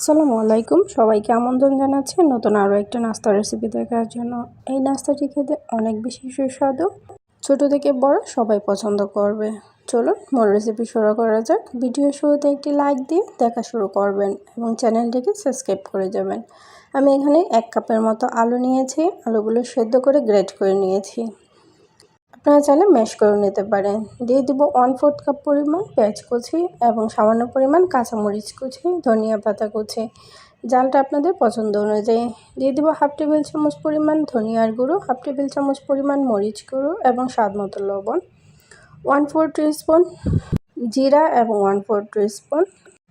আসসালামু আলাইকুম। সবাইকে আমন্ত্রণ জানাচ্ছি নতুন আরও একটা নাস্তার রেসিপি দেখার জন্য। এই নাস্তাটি খেতে অনেক বেশি সুস্বাদু। ছোট থেকে বড় সবাই পছন্দ করবে। চলুন মূল রেসিপি শুরু করা যাক। ভিডিও শুরুতে একটি লাইক দিয়ে দেখা শুরু করবেন এবং চ্যানেলটিকে সাবস্ক্রাইব করে যাবেন। আমি এখানে এক কাপের মতো আলু নিয়েছি। আলুগুলো সেদ্ধ করে গ্রেট করে নিয়েছি। আপনারা চাইলে ম্যাশ করে নিতে পারেন। দিয়ে দিব ওয়ান ফোর্থ কাপ পরিমাণ পেঁয়াজ কুচি এবং সামান্য পরিমাণ কাঁচামরিচ কুচি, ধনিয়া পাতা কুচি। জালটা আপনাদের পছন্দ অনুযায়ী। দিয়ে দিব হাফ টেবিল চামচ পরিমাণ ধনিয়ার গুঁড়ো হাফ টেবিল চামচ পরিমাণ মরিচ গুঁড়ো এবং স্বাদ মতো লবণ। ওয়ান ফোর স্পুন জিরা এবং ওয়ান ফোর স্পুন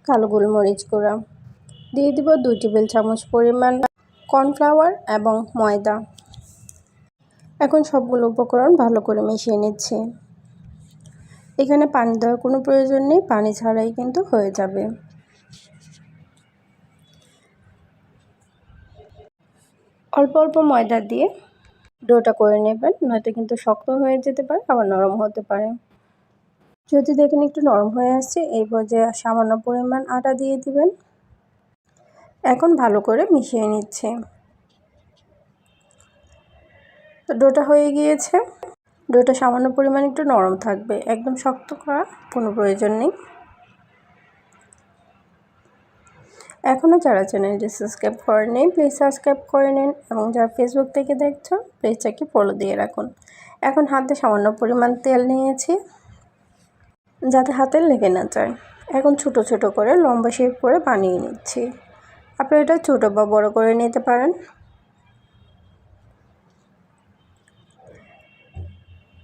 কালো গোলমরিচ গুঁড়া। দিয়ে দিব দুই টেবিল চামচ পরিমাণ কর্নফ্লাওয়ার এবং ময়দা। এখন সবগুলো উপকরণ ভালো করে মিশিয়ে নিচ্ছি। এখানে পানি দেওয়ার কোনো প্রয়োজন নেই, পানি ছাড়াই কিন্তু হয়ে যাবে। অল্প অল্প ময়দা দিয়ে ডোটা করে নেবেন, নয়তো কিন্তু শক্ত হয়ে যেতে পারে, আবার নরম হতে পারে। যদি দেখেন একটু নরম হয়ে আসছে, এই পর্যায়ে সামান্য পরিমাণ আটা দিয়ে দিবেন। এখন ভালো করে মিশিয়ে নিচ্ছে। তো ডোটা হয়ে গিয়েছে। ডোটা সামান্য পরিমাণ একটু নরম থাকবে। একদম শক্ত করা কোনো প্রয়োজন নেই। এখনও যারা চ্যানেলটি সাবস্ক্রাইব করেনি প্লিজ সাবস্ক্রাইব করে নিন এবং যারা ফেসবুক থেকে দেখছ প্লিজটাকে ফলো দিয়ে রাখুন। এখন হাতে সামান্য পরিমাণ তেল নিয়েছি, যাতে হাতে লেগে না যায়। এখন ছোট ছোট করে লম্বা শেপ করে বানিয়ে নিচ্ছি। আপনারা এটা ছোটো বা বড় করে নিতে পারেন।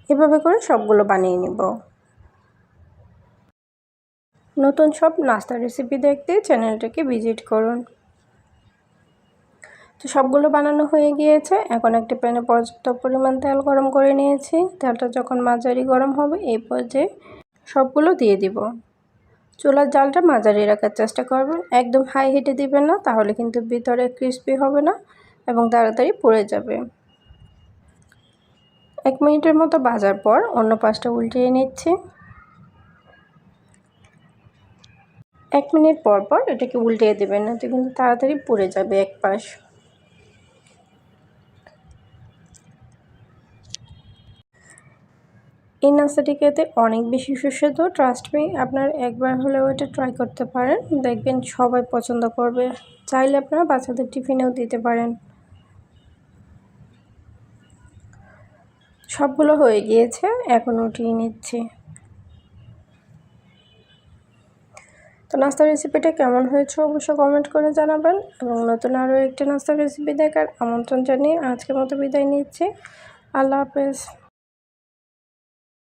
এভাবে করে সবগুলো বানিয়ে নিব। নতুন সব নাস্তার রেসিপি দেখতে চ্যানেলটাকে ভিজিট করুন। তো সবগুলো বানানো হয়ে গিয়েছে, এখন একটি প্যানে পর্যাপ্ত পরিমাণ তেল গরম করে নিয়েছি। তেলটা যখন মাঝারি গরম হবে, এই পর্যায়ে সবগুলো দিয়ে দিব। চুলার জালটা মাঝারি রাখার চেষ্টা করবেন। একদম হাই হিটে দিবেন না, তাহলে কিন্তু ভিতরে ক্রিস্পি হবে না এবং তাড়াতাড়ি পড়ে যাবে। এক মিনিটের মতো বাজার পর অন্য পাশটা উল্টিয়ে নিচ্ছি। এক মিনিট পর পর এটাকে উল্টিয়ে দেবেন না তো কিন্তু তাড়াতাড়ি পুড়ে যাবে এক পাশ। এই নাস্তাটি খেতে অনেক বেশি সুস্বাদু ট্রাস্ট মি আপনার একবার হলেও এটা ট্রাই করতে পারেন। দেখবেন সবাই পছন্দ করবে। চাইলে আপনারা বাচ্চাদের টিফিনেও দিতে পারেন। সবগুলো হয়ে গিয়েছে, এখন উঠিয়ে নিচ্ছি। তো নাস্তার রেসিপিটা কেমন হয়েছে অবশ্যই কমেন্ট করে জানাবেন এবং নতুন আরও একটি নাস্তার রেসিপি দেখার আমন্ত্রণ জানিয়ে আজকের মতো বিদায় নিচ্ছি। আল্লাহ হাফেজ।